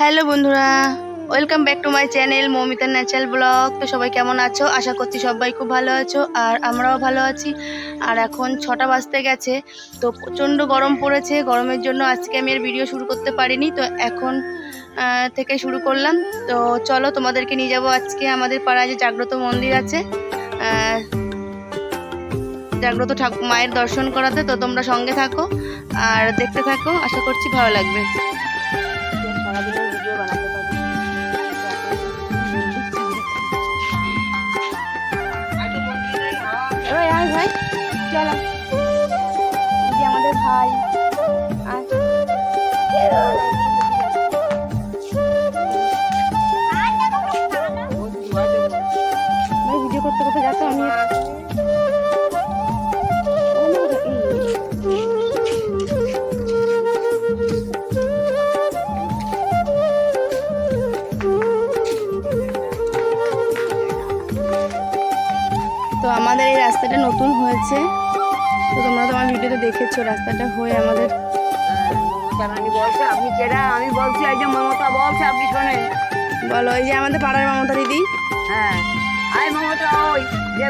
Hello বন্ধুরা, welcome back to my channel Moumita natural blog. তো সবাই কেমন আছো? আশা করছি সবাই খুব ভালো আছো আর আমরাও ভালো আছি। আর এখন ছটা বাজতে গেছে, তো প্রচণ্ড গরম পড়েছে। গরমের জন্য আজকে আমি আর ভিডিও শুরু করতে পারিনি, তো এখন থেকে শুরু করলাম। তো চলো তোমাদেরকে নিয়ে যাব আজকে। আমাদের পাড়ায় যে জাগ্রত মন্দির আছে জাগ্রত ঠাকুর মায়ের দর্শন করাতে, তো তোমরা সঙ্গে থাকো। আর দেখতে থাকো, আশা করছি ভালো লাগবে। চলো। যে আমাদের ভাই। ভিডিও করতে করতে যাতো আমি তো আমাদের এই রাস্তাটা নতুন হয়েছে। তো তোমরা তো আমার ভিডিওতে দেখেছ রাস্তাটা হয়ে আমাদের। বলছে আপনি কেডা? আমি বলছি এই যে মমতা বলছে আপনি শোনেন। বলো যে আমাদের পাড়ার মমতা দিদি। হ্যাঁ। আই মমতা ওই যে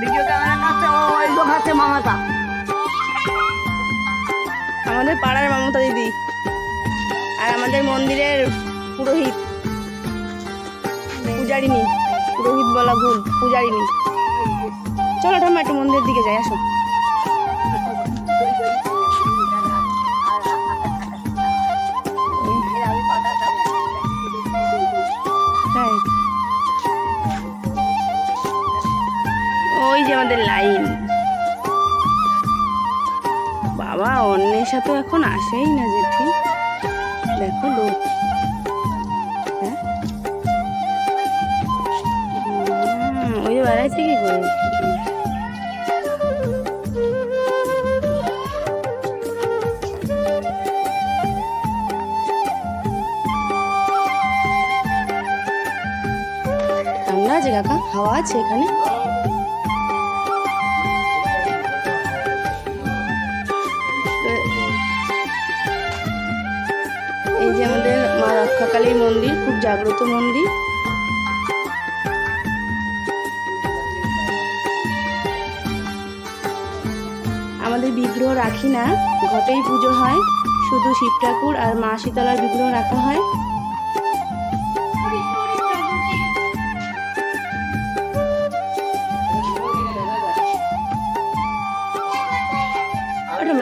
ভিডিও ক্যামেরা কাছে ওই লোক আছে মমতা। আমাদের পাড়ার মমতা দিদি আর আমাদের মন্দিরের পুরোহিত। পূজারিনী পুরোহিত বলা ভুল পূজারিনী চলো ঠাম্মা একটু মন্দিরের দিকে যাই আসো। অন্যের সাথে এখন আসেই না জেঠি দেখো লোক। হ্যাঁ? ওই বেড়াইছে কি করে? আছে কাকা? হাওয়া আছে এখানে? রক্ষাকালীর মন্দির খুব জাগ্রত মন্দির। আমাদের বিগ্রহ রাখি না ঘটেই পুজো হয়। শুধু শিব ঠাকুর আর মা শীতলার বিগ্রহ রাখা হয়।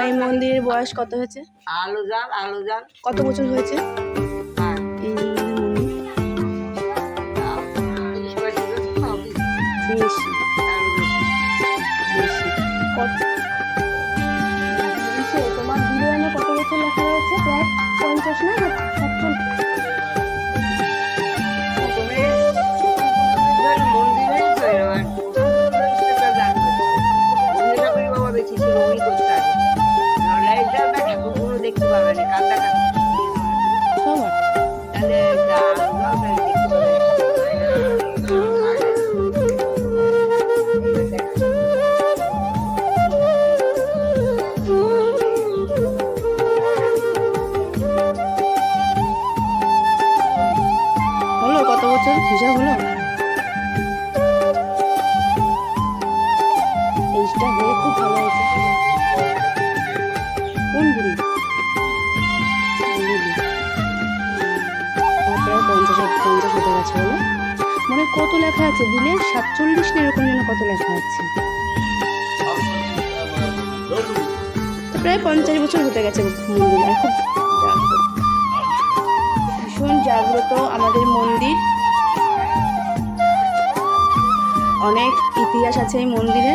এই মন্দিরের বয়স কত হয়েছে? আলো জাল আলো জাল কত বছর হয়েছে? বেশি কত লেখা আছে দিলে সাতচল্লিশ না এরকম যেন কত লেখা আছে? প্রায় পঞ্চাশ বছর হতে গেছে মন্দির। ভীষণ জাগ্রত আমাদের মন্দির। অনেক ইতিহাস আছে এই মন্দিরে।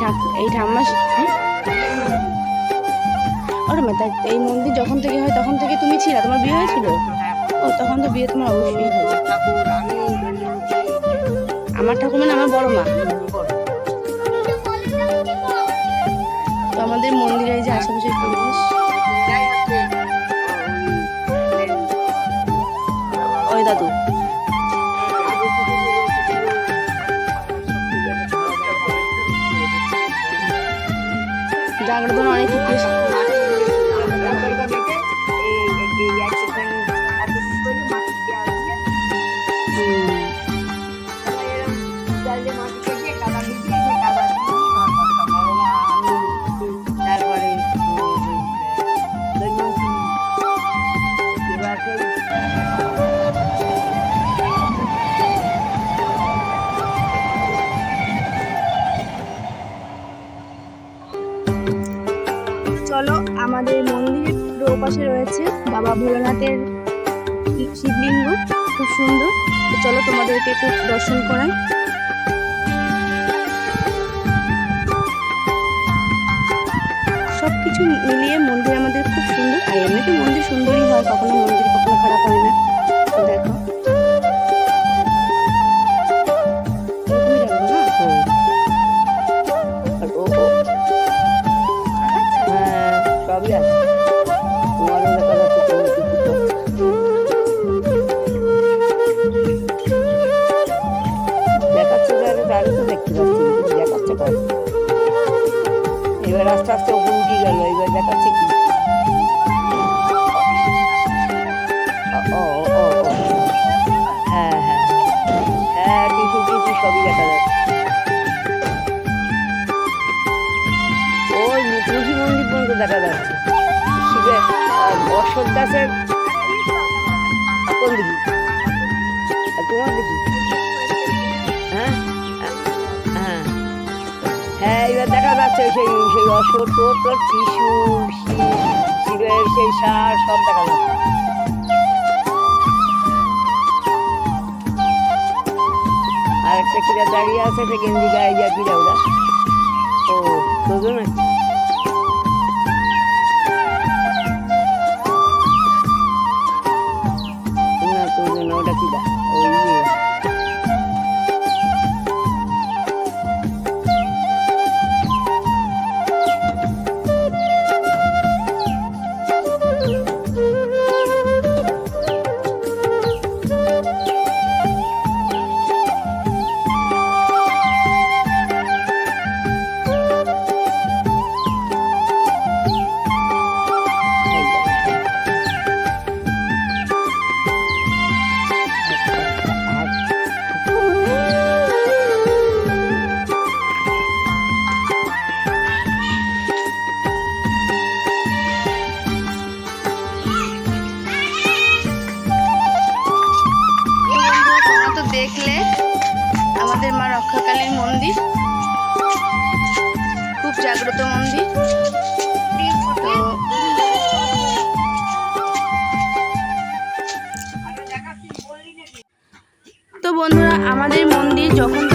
এই ঠাকুর এই ঠাম্মা হ্যাঁ? ওরে মা তাই এই মন্দির যখন থেকে হয় তখন থেকে তুমি ছিল তোমার বিয়ে হয়েছিল? ও তখন তো বিয়ে তোমার অবশ্যই হবে আমার ঠাকুর মানে আমার বড় মা। তো আমাদের মন্দিরে যে আশেপাশের চলো আমাদের মন্দিরের পুরো পাশে রয়েছে বাবা ভোলানাথের শিবলিঙ্গ, খুব সুন্দর। চলো তোমাদেরকে একটু দর্শন করাই। সব কিছু আর এমনিতে মন্দির সুন্দরই হয় কখনো মন্দির কখনো খারাপ হয় না। অশোক কোন দিকে? তোমার দিকে? হ্যাঁ? হ্যাঁ। হ্যাঁ এবার দেখা যাচ্ছে সেই সেই অশোক শিশু শিবের সেই সার সব দেখা যাচ্ছে। আর একটা কিরা দাঁড়িয়ে আছে, সে গেঞ্জি গায়ে যা কিরা ওরা ও তো না বন্ধুরা আমাদের মন্দির যখন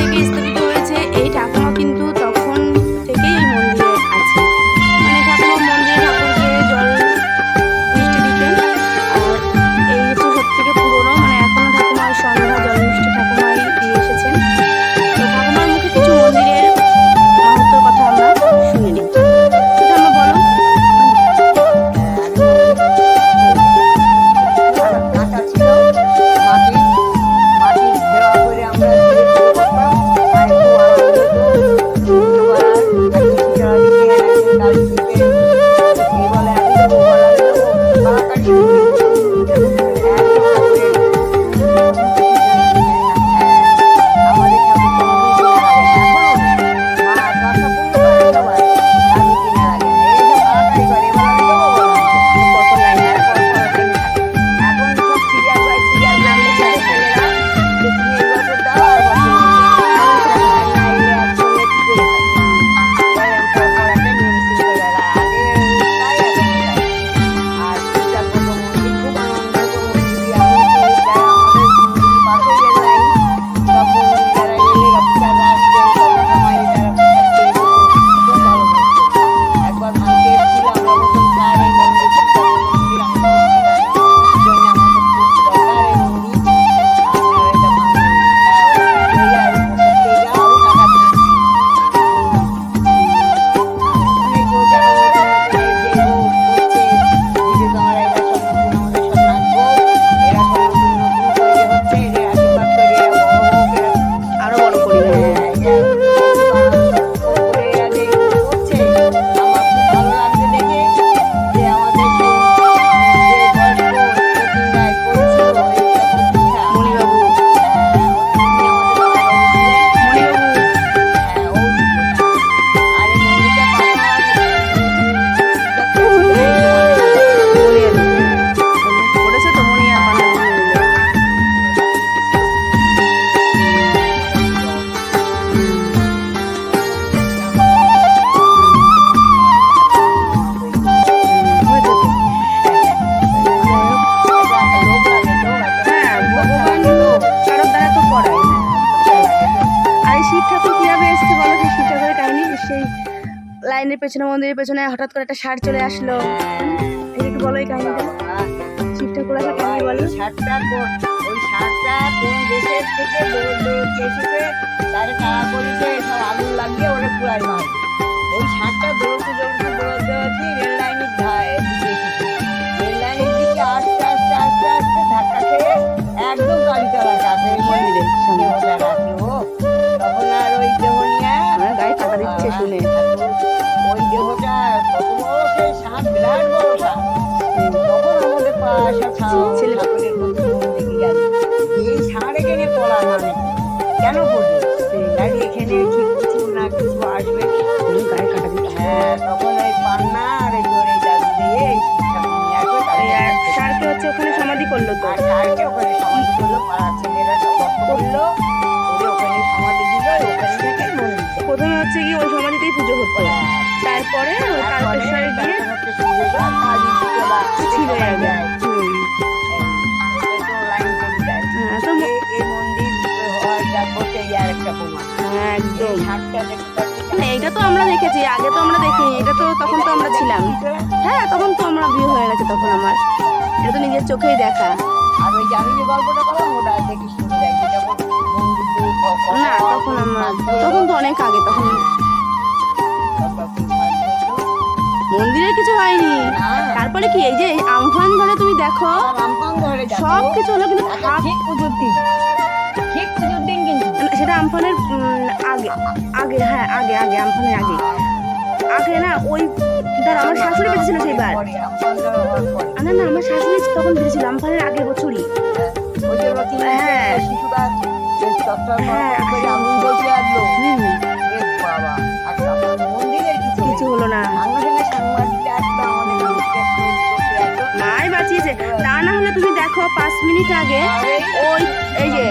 পেছনে মন্দিরের পেছনে হঠাৎ করে একটা ষাঁড় চলে আসলো। একটু বলো এই কাহিনীটা। শিব ঠাকুর আসার কাহিনী বলো। কোন- ওই ষাটটা কোন দেশের থেকে এসেছে? তার সব আগুন লাগিয়ে ওরা পুরাই মারে। ওই ষাটটা দৌড়তে দৌড়তে দৌড়তে দৌড়তে রেল লাইনের ধারে রেল লাইনের দিকে আস্তে আস্তে আস্তে আস্তে ধাক্কা খেয়ে একদম গাড়ি চালার কাছে মন্দিরের সামনে। দেহটা রাখল তখন আর ওই দেহ নিয়ে আমার গায়ে দিচ্ছে শুনে। সেই বিরাট বড় তখন আমাদের এই সাড়ে কেনে পড়া মানে কেন তাই এখানে কি কিছু না কিছু আসবে? আমার কাটা দিচ্ছে। হ্যাঁ তখন ওই পান্না আর এই দড়ি জাল দিয়ে এই শিক্ষা নিয়ে আসবে এই আর হচ্ছে ওখানে সমাধি করল তো? আর সারকে ওখানে হচ্ছে কি ওই সমাধিতেই পুজো হতো তারপরে তারকেশ্বরে গিয়ে ছিল হ্যাঁ তো ম- হ্যাঁ একদম। এটা তো আমরা দেখেছি আগে তো আমরা দেখিনি এটা তো তখন তো আমরা ছিলাম। হ্যাঁ তখন তো আমরা বিয়ে হয়ে গেছে তখন আমার। এটা তো নিজের চোখেই দেখা। আর ওই যে আমি যে গল্পটা করলাম ওটা দেখি না তখন আমরা তখন তো অনেক আগে তখন মন্দিরের কিছু হয়নি। তারপরে কি এই যে আমফান ধরে তুমি দেখো। সব কিছু হলো কিন্তু আচ্ছা, ঠিক পুজোর দিন ঠিক পুজোর দিন কিন্তু সেটা আমফানের আগে আগে হ্যাঁ আগে আগে আমফানের আগে। আগে না ওই ধর আমার শাশুড়ি বেঁচেছিল সেইবার না না আমার শাশুড়ি তখন বেঁচেছিল আমফানের আগের বছরই। হ্যাঁ। হ্যাঁ। কিছু হলো না। মাই বাঁচিয়েছে। তা না হলে তুমি দেখো পাঁচ মিনিট আগে ওই এই যে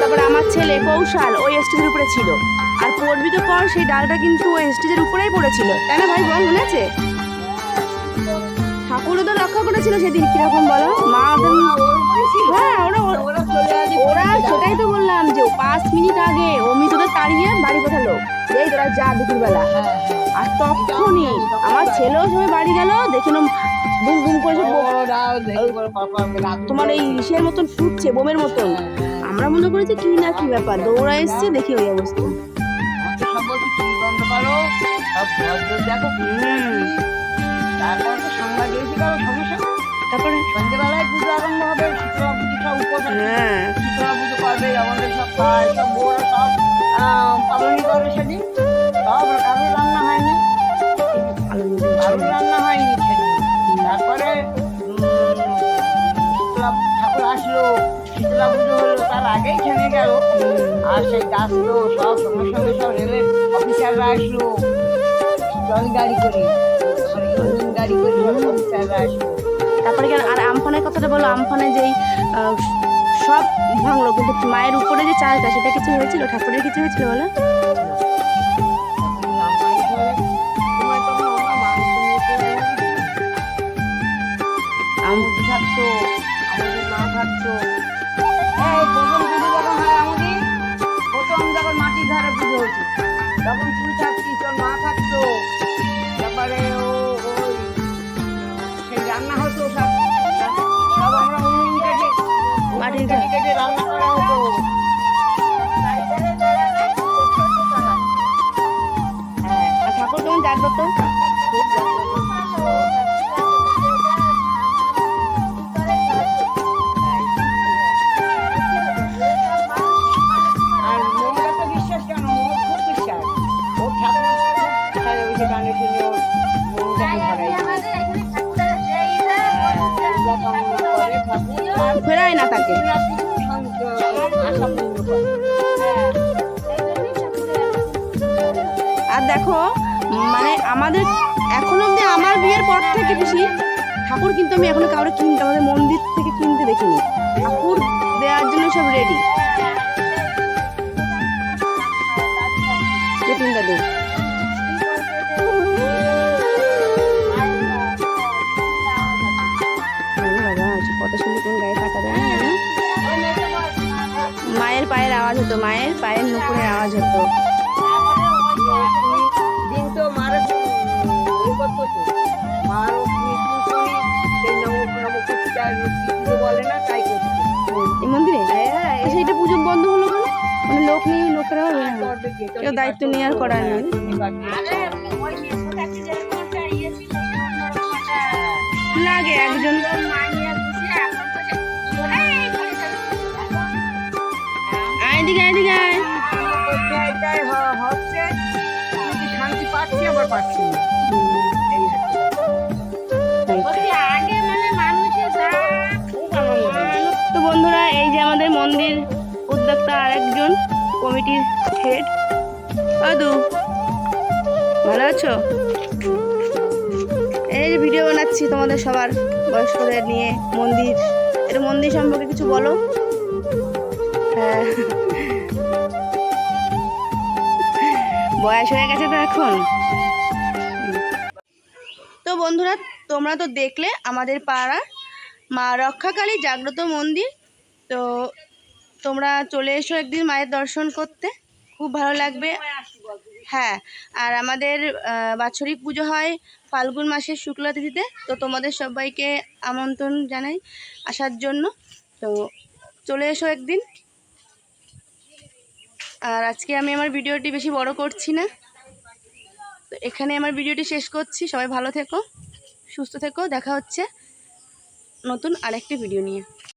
তারপরে আমার ছেলে কৌশল ওই স্টেজের উপরে ছিল। আর পড়বি তো পর সেই ডালটা কিন্তু ওই স্টেজের উপরেই পড়েছিল। তাই না ভাই বল মনে আছে? ঠাকুরও তো রক্ষা করেছিল সেদিন কীরকম বলো? মা ওদের হ্যাঁ ওরা সেটাই তো বললাম যে পাঁচ মিনিট আগে অমি তোদের তাড়িয়ে বাড়ি পাঠালো। এই তোরা যা দুপুরবেলা। আর তখনই আমার ছেলেও সবাই বাড়ি গেল দেখে না দুম দুম করে তোমার এই ইসের মতন ফুটছে বোমের মতন। আমরা মনে করেছি কি না কি ব্যাপার দৌড়া এসছে দেখি ওই অবস্থা। হুম। সন্ধ্যেবেলায় হবে শীতলা পুজো উপোস হ্যাঁ। শীতলা পুজো করবে আমাদের সব খায় সব বউরা সব পালনই করে সেদিন। সব কারোর রান্না হয়নি। কারোর রান্না হয়নি সেদিন। তারপরে শীতলা ঠাকুর আসলো শীতলা পুজো হলো তার আগেই থেমে গেল। আর সেই আসলো সব সঙ্গে সঙ্গে সব রেলের অফিসাররা আসলো। জল গাড়ি করে মানে গাড়ি করে সব অফিসাররা আসলো। তারপরে আর আমফানের কথাটা বলো আমফানে যেই সব ভাঙলো, কিন্তু মায়ের উপরে যে চালটা, সেটা কিছু হয়েছিল? ঠাকুরের কিছু হয়েছিল বলো? ওর মমতাকে ধরাই পূজা কামনা করে ঠাকুর আর ফেরায় না তাকে। আর দেখো মানে আমাদের এখন অব্দি আমার বিয়ের পর থেকে বেশি ঠাকুর কিন্তু আমি এখনও কাউরে কিনতে, আমাদের মন্দির থেকে কিনতে দেখিনি। ঠাকুর দেওয়ার জন্য সব রেডি দাদু মায়ের পায়ের আওয়াজ হতো, মায়ের পায়ের নুপুরের আওয়াজ হতো। কেউ দায়িত্ব নিয়ে আর করার নেই। লাগে একজন এদিকে এদিকে হচ্ছে। শান্তি পাচ্ছি আবার পাচ্ছি তো বন্ধুরা এই যে আমাদের মন্দির উদ্যোক্তা আরেকজন। কমিটির হেড আদু, ভালো আছো? এই যে ভিডিও বানাচ্ছি তোমাদের সবার, বয়স্কদের নিয়ে, মন্দির। এটা মন্দির সম্পর্কে কিছু বলো। হ্যাঁ। বয়স হয়ে গেছে তো এখন। তো বন্ধুরা, তোমরা তো দেখলে আমাদের পাড়ার মা রক্ষাকালী জাগ্রত মন্দির। তো তোমরা চলে এসো একদিন মায়ের দর্শন করতে। খুব ভালো লাগবে। হ্যাঁ আর আমাদের বাৎসরিক পুজো হয় ফাল্গুন মাসের শুক্লা তিথিতে। তো তোমাদের সবাইকে আমন্ত্রণ জানাই আসার জন্য। তো চলে এসো একদিন। আর আজকে আমি আমার ভিডিওটি বেশি বড় করছি না। তো এখানে আমার ভিডিওটি শেষ করছি। সবাই ভালো থেকো, সুস্থ থেকো। দেখা হচ্ছে নতুন আরেকটি ভিডিও নিয়ে।